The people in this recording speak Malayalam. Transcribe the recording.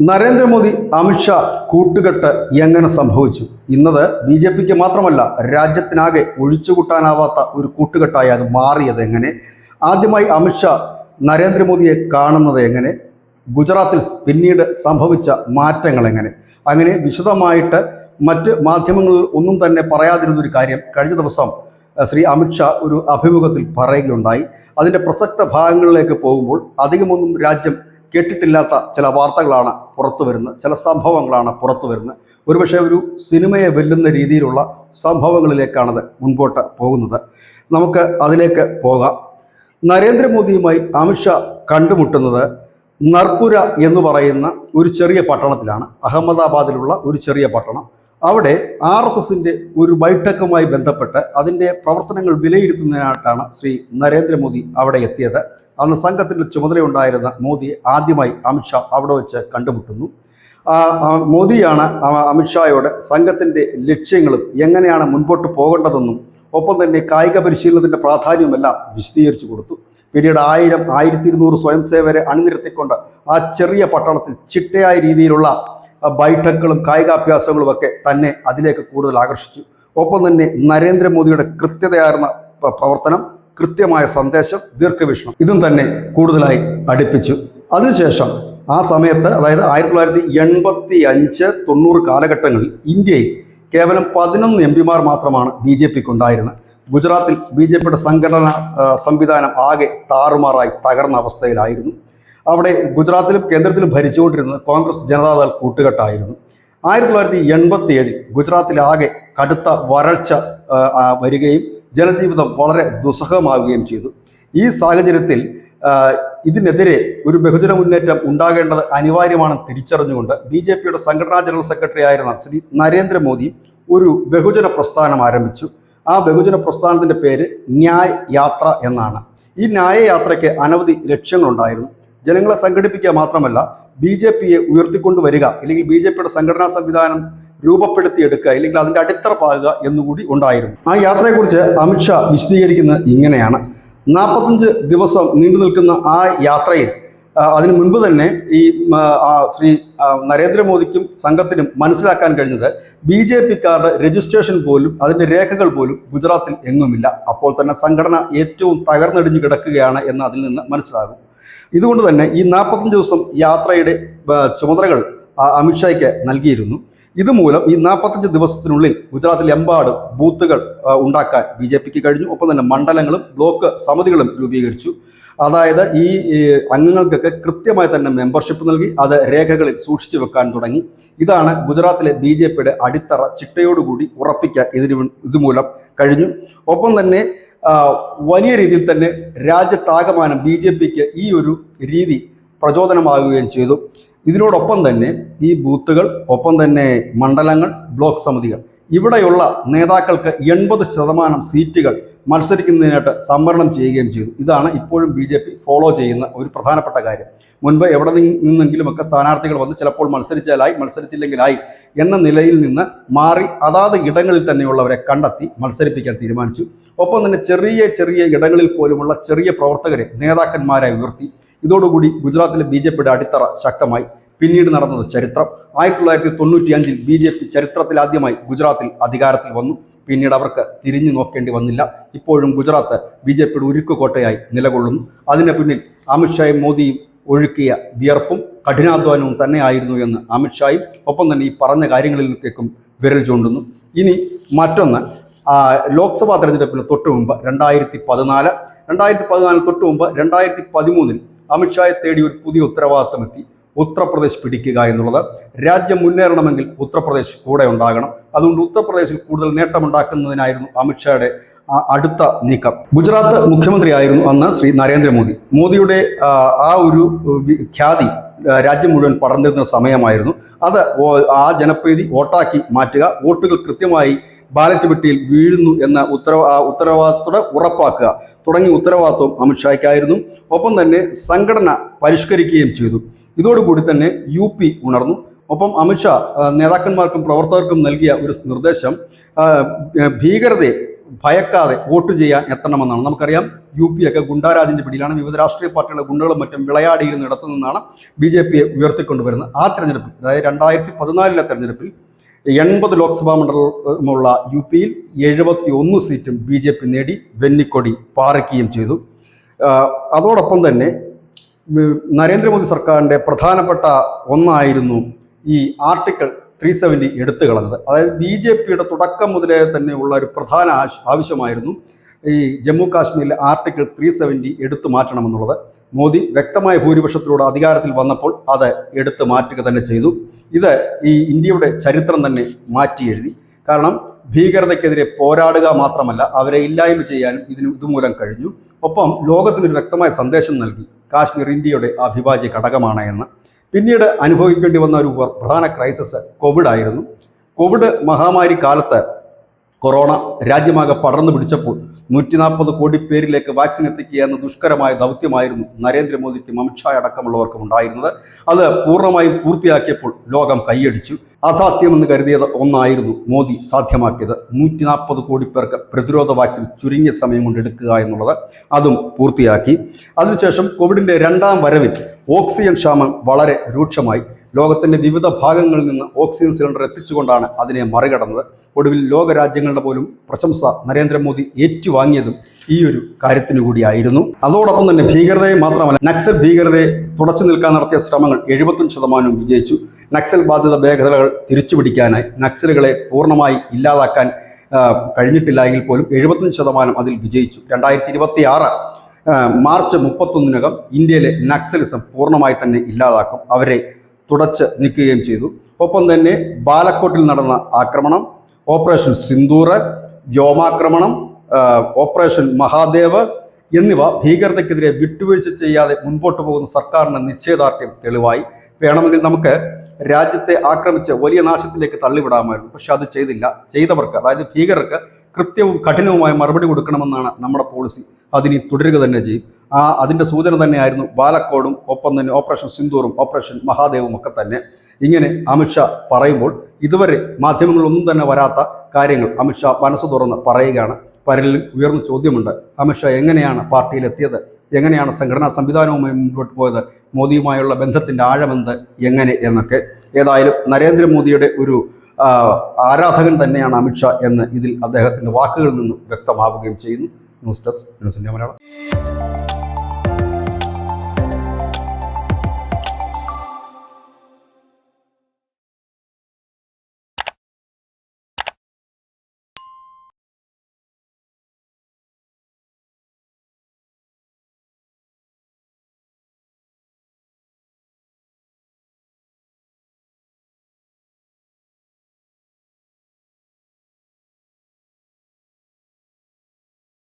നരേന്ദ്രമോദി അമിത്ഷാ കൂട്ടുകെട്ട് എങ്ങനെ സംഭവിച്ചു? ഇന്നത് ബി ജെ പിക്ക് മാത്രമല്ല രാജ്യത്തിനാകെ ഒഴിച്ചുകൂട്ടാനാവാത്ത ഒരു കൂട്ടുകെട്ടായി അത് മാറിയത് എങ്ങനെ? ആദ്യമായി അമിത്ഷാ നരേന്ദ്രമോദിയെ കാണുന്നത് എങ്ങനെ? ഗുജറാത്തിൽ പിന്നീട് സംഭവിച്ച മാറ്റങ്ങൾ എങ്ങനെ? അങ്ങനെ വിശദമായിട്ട് മറ്റ് മാധ്യമങ്ങളിൽ ഒന്നും തന്നെ പറയാതിരുന്നൊരു കാര്യം കഴിഞ്ഞ ദിവസം ശ്രീ അമിത്ഷാ ഒരു അഭിമുഖത്തിൽ പറയുകയുണ്ടായി. അതിന്റെ പ്രസക്ത ഭാഗങ്ങളിലേക്ക് പോകുമ്പോൾ അധികമൊന്നും രാജ്യം കേട്ടിട്ടില്ലാത്ത ചില വാർത്തകളാണ് പുറത്തു വരുന്നത്. ചില സംഭവങ്ങളാണ് പുറത്തു വരുന്നത്. ഒരുപക്ഷെ ഒരു സിനിമയെ വെല്ലുന്ന രീതിയിലുള്ള സംഭവങ്ങളിലേക്കാണത് മുൻപോട്ട് പോകുന്നത്. നമുക്ക് അതിലേക്ക് പോകാം. നരേന്ദ്രമോദിയുമായി അമിത്ഷാ കണ്ടുമുട്ടുന്നത് നർപുര എന്ന് പറയുന്ന ഒരു ചെറിയ പട്ടണത്തിലാണ്. അഹമ്മദാബാദിലുള്ള ഒരു ചെറിയ പട്ടണം. അവിടെ ആർ എസ് എസിന്റെ ഒരു ബൈഠക്കുമായി ബന്ധപ്പെട്ട് അതിന്റെ പ്രവർത്തനങ്ങൾ വിലയിരുത്തുന്നതിനായിട്ടാണ് ശ്രീ നരേന്ദ്രമോദി അവിടെ എത്തിയത്. അന്ന് സംഘത്തിന്റെ ചുമതലയുണ്ടായിരുന്ന മോദിയെ ആദ്യമായി അമിത്ഷാ അവിടെ വെച്ച് കണ്ടുമുട്ടുന്നു. മോദിയാണ് അമിത്ഷായോട് സംഘത്തിന്റെ ലക്ഷ്യങ്ങളും എങ്ങനെയാണ് മുൻപോട്ട് പോകേണ്ടതെന്നും ഒപ്പം തന്നെ കായിക പരിശീലനത്തിന്റെ പ്രാധാന്യവുമെല്ലാം വിശദീകരിച്ചു കൊടുത്തു. പിന്നീട് ആയിരം ആയിരത്തി ഇരുന്നൂറ് സ്വയംസേവരെ അണിനിരത്തിക്കൊണ്ട് ആ ചെറിയ പട്ടണത്തിൽ ചിട്ടയായ രീതിയിലുള്ള ബൈഠക്കുകളും കായികാഭ്യാസങ്ങളും ഒക്കെ തന്നെ അതിലേക്ക് കൂടുതൽ ആകർഷിച്ചു. ഒപ്പം തന്നെ നരേന്ദ്രമോദിയുടെ കൃത്യതയാർന്ന പ്രവർത്തനം കൃത്യമായ സന്ദേശം ദീർഘവീക്ഷണം ഇതും തന്നെ കൂടുതലായി അടുപ്പിച്ചു. അതിനുശേഷം ആ സമയത്ത് അതായത് ആയിരത്തി തൊള്ളായിരത്തി എൺപത്തി അഞ്ച് തൊണ്ണൂറ് കാലഘട്ടങ്ങളിൽ ഇന്ത്യയിൽ കേവലം പതിനൊന്ന് എം പിമാർ മാത്രമാണ് ബി ജെ പിക്ക് ഉണ്ടായിരുന്നത് ഗുജറാത്തിൽ ബി ജെ പിയുടെ സംഘടന സംവിധാനം ആകെ താറുമാറായി തകർന്ന അവസ്ഥയിലായിരുന്നു. അവിടെ ഗുജറാത്തിലും കേന്ദ്രത്തിലും ഭരിച്ചുകൊണ്ടിരുന്നത് കോൺഗ്രസ് ജനതാദൾ കൂട്ടുകെട്ടായിരുന്നു. ആയിരത്തി തൊള്ളായിരത്തി എൺപത്തി ഏഴിൽ ഗുജറാത്തിലാകെ കടുത്ത വരൾച്ച വരികയും ജനജീവിതം വളരെ ദുസ്സഹമാവുകയും ചെയ്തു. ഈ സാഹചര്യത്തിൽ ഇതിനെതിരെ ഒരു ബഹുജന മുന്നേറ്റം ഉണ്ടാകേണ്ടത് അനിവാര്യമാണെന്ന് തിരിച്ചറിഞ്ഞുകൊണ്ട് ബി ജെ പിയുടെ സംഘടനാ ജനറൽ സെക്രട്ടറി ആയിരുന്ന ശ്രീ നരേന്ദ്രമോദി ഒരു ബഹുജന പ്രസ്ഥാനം ആരംഭിച്ചു. ആ ബഹുജന പ്രസ്ഥാനത്തിന്റെ പേര് ന്യായ് യാത്ര എന്നാണ്. ഈ ന്യായ യാത്രയ്ക്ക് അനവധി ലക്ഷ്യങ്ങളുണ്ടായിരുന്നു. ജനങ്ങളെ സംഘടിപ്പിക്കുക മാത്രമല്ല ബി ജെ പിയെ ഉയർത്തിക്കൊണ്ടുവരിക അല്ലെങ്കിൽ ബി ജെ പിയുടെ സംഘടനാ സംവിധാനം രൂപപ്പെടുത്തിയെടുക്കുക അല്ലെങ്കിൽ അതിന്റെ അടിത്തറ പാകുക എന്നുകൂടി ഉണ്ടായിരുന്നു. ആ യാത്രയെക്കുറിച്ച് അമിത്ഷാ വിശദീകരിക്കുന്നത് ഇങ്ങനെയാണ്. നാൽപ്പത്തഞ്ച് ദിവസം നീണ്ടു നിൽക്കുന്ന ആ യാത്രയിൽ അതിന് മുൻപ് തന്നെ ഈ ശ്രീ നരേന്ദ്രമോദിക്കും സംഘത്തിനും മനസ്സിലാക്കാൻ കഴിഞ്ഞത് ബി ജെ പിക്കാരുടെ രജിസ്ട്രേഷൻ പോലും അതിന്റെ രേഖകൾ പോലും ഗുജറാത്തിൽ എങ്ങുമില്ല. അപ്പോൾ തന്നെ സംഘടന ഏറ്റവും തകർന്നടിഞ്ഞു കിടക്കുകയാണ് എന്ന് അതിൽ നിന്ന് മനസ്സിലാകും. ഇതുകൊണ്ട് തന്നെ ഈ നാൽപ്പത്തഞ്ച് ദിവസം യാത്രയുടെ ചുമതലകൾ അമിത്ഷായ്ക്ക് നൽകിയിരുന്നു. ഇതുമൂലം ഈ നാൽപ്പത്തഞ്ച് ദിവസത്തിനുള്ളിൽ ഗുജറാത്തിൽ എമ്പാട് ബൂത്തുകൾ ഉണ്ടാക്കാൻ ബി ജെ പിക്ക് കഴിഞ്ഞു. ഒപ്പം തന്നെ മണ്ഡലങ്ങളും ബ്ലോക്ക് സമിതികളും രൂപീകരിച്ചു. അതായത് ഈ അംഗങ്ങൾക്കൊക്കെ കൃത്യമായി തന്നെ മെമ്പർഷിപ്പ് നൽകി അത് രേഖകളിൽ സൂക്ഷിച്ചു വെക്കാൻ തുടങ്ങി. ഇതാണ് ഗുജറാത്തിലെ ബി ജെ പിയുടെ അടിത്തറ ചിട്ടയോടുകൂടി ഉറപ്പിക്കാൻ ഇതിന് ഇതുമൂലം കഴിഞ്ഞു. ഒപ്പം തന്നെ വലിയ രീതിയിൽ തന്നെ രാജ്യത്താകമാനം ബി ജെ പിക്ക് ഈ ഒരു രീതി പ്രചോദനമാകുകയും ചെയ്തു. ഇതിനോടൊപ്പം തന്നെ ഈ ബൂത്തുകൾ ഒപ്പം തന്നെ മണ്ഡലങ്ങൾ ബ്ലോക്ക് സമിതികൾ ഇവിടെയുള്ള നേതാക്കൾക്ക് എൺപത് ശതമാനം സീറ്റുകൾ മത്സരിക്കുന്നതിനായിട്ട് സംവരണം ചെയ്യുകയും ചെയ്തു. ഇതാണ് ഇപ്പോഴും ബി ജെ പി ഫോളോ ചെയ്യുന്ന ഒരു പ്രധാനപ്പെട്ട കാര്യം. മുൻപ് എവിടെ നിന്നെങ്കിലും നിന്നെങ്കിലുമൊക്കെ സ്ഥാനാർത്ഥികൾ വന്ന് ചിലപ്പോൾ മത്സരിച്ചാലായി മത്സരിച്ചില്ലെങ്കിലായി എന്ന നിലയിൽ നിന്ന് മാറി അതാത് ഇടങ്ങളിൽ തന്നെയുള്ളവരെ കണ്ടെത്തി മത്സരിപ്പിക്കാൻ തീരുമാനിച്ചു. ഒപ്പം തന്നെ ചെറിയ ചെറിയ ഇടങ്ങളിൽ പോലുമുള്ള ചെറിയ പ്രവർത്തകരെ നേതാക്കന്മാരായി ഉയർത്തി. ഇതോടുകൂടി ഗുജറാത്തിലെ ബി ജെ പിയുടെ അടിത്തറ ശക്തമായി. പിന്നീട് നടന്നത് ചരിത്രം. ആയിരത്തി തൊള്ളായിരത്തി തൊണ്ണൂറ്റി അഞ്ചിൽ ബി ജെ പി ചരിത്രത്തിലാദ്യമായി ഗുജറാത്തിൽ അധികാരത്തിൽ വന്നു. പിന്നീട് അവർക്ക് തിരിഞ്ഞു നോക്കേണ്ടി വന്നില്ല. ഇപ്പോഴും ഗുജറാത്ത് ബി ജെ പിയുടെ ഉരുക്കുകോട്ടയായി നിലകൊള്ളുന്നു. അതിന് പിന്നിൽ അമിത്ഷായും മോദിയും ഒഴുക്കിയ വിയർപ്പും കഠിനാധ്വാനവും തന്നെയായിരുന്നു എന്ന് അമിത്ഷായും ഒപ്പം തന്നെ ഈ പറഞ്ഞ കാര്യങ്ങളിലേക്കും വിരൽ ചൂണ്ടുന്നു. ഇനി മറ്റൊന്ന് ലോക്സഭാ തെരഞ്ഞെടുപ്പിന് തൊട്ട് മുമ്പ് രണ്ടായിരത്തി പതിനാല് രണ്ടായിരത്തി പതിനാല് തൊട്ട് മുമ്പ് രണ്ടായിരത്തി പതിമൂന്നിൽ അമിത്ഷായെ തേടി ഒരു പുതിയ ഉത്തരവാദിത്തം എത്തി. ഉത്തർപ്രദേശ് പിടിക്കുക എന്നുള്ളത്. രാജ്യം മുന്നേറണമെങ്കിൽ ഉത്തർപ്രദേശ് കൂടെ ഉണ്ടാകണം. അതുകൊണ്ട് ഉത്തർപ്രദേശിൽ കൂടുതൽ നേട്ടമുണ്ടാക്കുന്നതിനായിരുന്നു അമിത്ഷായുടെ അടുത്ത നീക്കം. ഗുജറാത്ത് മുഖ്യമന്ത്രിയായിരുന്നു അന്ന് ശ്രീ നരേന്ദ്രമോദി. മോദിയുടെ ആ, ഒരു ഖ്യാതി രാജ്യം മുഴുവൻ പടർന്നിരുന്ന സമയമായിരുന്നു. അത് ആ ജനപ്രീതി വോട്ടാക്കി മാറ്റുക വോട്ടുകൾ കൃത്യമായി ബാലറ്റ് പെട്ടിയിൽ വീഴുന്നു എന്ന ഉത്തരവ ആ ഉത്തരവാദിത്തോടെ ഉറപ്പാക്കുക തുടങ്ങിയ ഉത്തരവാദിത്വം അമിത്ഷായ്ക്കായിരുന്നു ഒപ്പം തന്നെ സംഘടന പരിഷ്കരിക്കുകയും ചെയ്തു. ഇതോടുകൂടി തന്നെ യു പി ഉണർന്നു. ഒപ്പം അമിത്ഷാ നേതാക്കന്മാർക്കും പ്രവർത്തകർക്കും നൽകിയ ഒരു നിർദ്ദേശം ഭീകരതയെ ഭയക്കാതെ വോട്ട് ചെയ്യാൻ എത്തണമെന്നാണ്. നമുക്കറിയാം യു പി ഒക്കെ ഗുണ്ടാരാജിന്റെ പിടിയിലാണ്. വിവിധ രാഷ്ട്രീയ പാർട്ടികളുടെ ഗുണ്ടകളും മറ്റും വിളയാടിയിരുന്ന ഇടത്തു നിന്നാണ് ബി ജെ പിയെ ഉയർത്തിക്കൊണ്ടുവരുന്നത്. ആ തെരഞ്ഞെടുപ്പിൽ അതായത് രണ്ടായിരത്തി പതിനാലിലെ തെരഞ്ഞെടുപ്പിൽ എൺപത് ലോക്സഭാ മണ്ഡലമുള്ള യു പിയിൽ എഴുപത്തി ഒന്ന് സീറ്റും ബി ജെ പി നേടി വെന്നിക്കൊടി പാറിക്കുകയും ചെയ്തു. അതോടൊപ്പം തന്നെ നരേന്ദ്രമോദി സർക്കാരിന്റെ പ്രധാനപ്പെട്ട ഒന്നായിരുന്നു ഈ ആർട്ടിക്കിൾ ത്രീ സെവന്റി എടുത്തു കളഞ്ഞത്. അതായത് ബി ജെ പിയുടെ തുടക്കം മുതലേ തന്നെ ഉള്ള ഒരു പ്രധാന ആവശ്യമായിരുന്നു ഈ ജമ്മു കാശ്മീരിലെ ആർട്ടിക്കിൾ ത്രീ സെവന്റി എടുത്തു മാറ്റണമെന്നുള്ളത്. മോദി വ്യക്തമായ ഭൂരിപക്ഷത്തിലൂടെ അധികാരത്തിൽ വന്നപ്പോൾ അത് എടുത്തു മാറ്റുക തന്നെ ചെയ്തു. ഇത് ഈ ഇന്ത്യയുടെ ചരിത്രം തന്നെ മാറ്റി എഴുതി. കാരണം ഭീകരതയ്ക്കെതിരെ പോരാടുക മാത്രമല്ല അവരെ ഇല്ലായ്മ ചെയ്യാനും ഇതിന് ഇതുമൂലം കഴിഞ്ഞു. ഒപ്പം ലോകത്തിനൊരു വ്യക്തമായ സന്ദേശം നൽകി. കാശ്മീർ ഇന്ത്യയുടെ അവിഭാജ്യ ഘടകമാണ് എന്ന്. പിന്നീട് അനുഭവിക്കേണ്ടി വന്ന ഒരു പ്രധാന ക്രൈസിസ് കോവിഡ് ആയിരുന്നു. കോവിഡ് മഹാമാരി കാലത്ത് കൊറോണ രാജ്യമാകെ പടർന്നു പിടിച്ചപ്പോൾ നൂറ്റി നാൽപ്പത് കോടി പേരിലേക്ക് വാക്സിൻ എത്തിക്കുക എന്ന ദുഷ്കരമായ ദൗത്യമായിരുന്നു നരേന്ദ്രമോദിക്കും അമിത്ഷാ അടക്കമുള്ളവർക്കും ഉണ്ടായിരുന്നത്. അത് പൂർണമായും പൂർത്തിയാക്കിയപ്പോൾ ലോകം കൈയടിച്ചു. അസാധ്യമെന്ന് കരുതിയത് ഒന്നായിരുന്നു മോദി സാധ്യമാക്കിയത്. നൂറ്റി നാൽപ്പത് കോടി പേർക്ക് പ്രതിരോധ വാക്സിൻ ചുരുങ്ങിയ സമയം കൊണ്ട് എടുക്കുക എന്നുള്ളത് അതും പൂർത്തിയാക്കി. അതിനുശേഷം കോവിഡിന്റെ രണ്ടാം വരവിൽ ഓക്സിജൻ ക്ഷാമം വളരെ രൂക്ഷമായി. ലോകത്തിന്റെ വിവിധ ഭാഗങ്ങളിൽ നിന്ന് ഓക്സിജൻ സിലിണ്ടർ എത്തിച്ചുകൊണ്ടാണ് അതിനെ മറികടന്നത്. ഒടുവിൽ ലോകരാജ്യങ്ങളുടെ പോലും പ്രശംസ നരേന്ദ്രമോദി ഏറ്റുവാങ്ങിയതും ഈ ഒരു കാര്യത്തിനു കൂടിയായിരുന്നു. അതോടൊപ്പം തന്നെ ഭീകരതയെ മാത്രമല്ല നക്സൽ ഭീകരതയെ തുടച്ചു നിൽക്കാൻ നടത്തിയ ശ്രമങ്ങൾ എഴുപത്തഞ്ച് ശതമാനവും വിജയിച്ചു. നക്സൽ ബാധിത മേഖലകൾ തിരിച്ചുപിടിക്കാനായി നക്സലുകളെ പൂർണമായി ഇല്ലാതാക്കാൻ കഴിഞ്ഞിട്ടില്ല എങ്കിൽ പോലും എഴുപത്തഞ്ച് ശതമാനം അതിൽ വിജയിച്ചു. രണ്ടായിരത്തി ഇരുപത്തി ആറ് മാർച്ച് മുപ്പത്തൊന്നിനകം ഇന്ത്യയിലെ നക്സലിസം പൂർണമായി തന്നെ ഇല്ലാതാക്കും. അവരെ തുടച്ച് നീക്കുകയും ചെയ്തു. ഒപ്പം തന്നെ ബാലക്കോട്ടിൽ നടന്ന ആക്രമണം ഓപ്പറേഷൻ സിന്ദൂറ് വ്യോമാക്രമണം ഓപ്പറേഷൻ മഹാദേവ് എന്നിവ ഭീകരതയ്ക്കെതിരെ വിട്ടുവീഴ്ച ചെയ്യാതെ മുൻപോട്ട് പോകുന്ന സർക്കാരിന്റെ നിശ്ചയദാർഢ്യം തെളിവായി. വേണമെങ്കിൽ നമുക്ക് രാജ്യത്തെ ആക്രമിച്ച് വലിയ നാശത്തിലേക്ക് തള്ളിവിടാമായിരുന്നു. പക്ഷെ അത് ചെയ്തില്ല. ചെയ്തവർക്ക് അതായത് ഭീകരർക്ക് കൃത്യവും കഠിനവുമായ മറുപടി കൊടുക്കണമെന്നാണ് നമ്മുടെ പോളിസി അതിനി തുടരുക തന്നെ ചെയ്യും. ആ അതിന്റെ സൂചന തന്നെയായിരുന്നു ബാലക്കോടും ഒപ്പം തന്നെ ഓപ്പറേഷൻ സിന്ദൂറും ഓപ്പറേഷൻ മഹാദേവും ഒക്കെ തന്നെ. ഇങ്ങനെ അമിത്ഷാ പറയുമ്പോൾ ഇതുവരെ മാധ്യമങ്ങളൊന്നും തന്നെ വരാത്ത കാര്യങ്ങൾ അമിത്ഷാ മനസ്സ് തുറന്ന് പറയുകയാണ്. പരലിൽ ഉയർന്ന ചോദ്യമുണ്ട്. അമിത്ഷാ എങ്ങനെയാണ് പാർട്ടിയിലെത്തിയത്? എങ്ങനെയാണ് സംഘടനാ സംവിധാനവുമായി മുന്നോട്ട് പോയത്? മോദിയുമായുള്ള ബന്ധത്തിന്റെ ആഴമെന്ത്? എങ്ങനെ എന്നൊക്കെ. ഏതായാലും നരേന്ദ്രമോദിയുടെ ഒരു ആരാധകൻ തന്നെയാണ് അമിത്ഷാ എന്ന് ഇതിൽ അദ്ദേഹത്തിന്റെ വാക്കുകളിൽ നിന്നും വ്യക്തമാവുകയും ചെയ്യുന്നു. ന്യൂസ് ഡെസ്ക് ന്യൂസിന്റെ മലയാളം.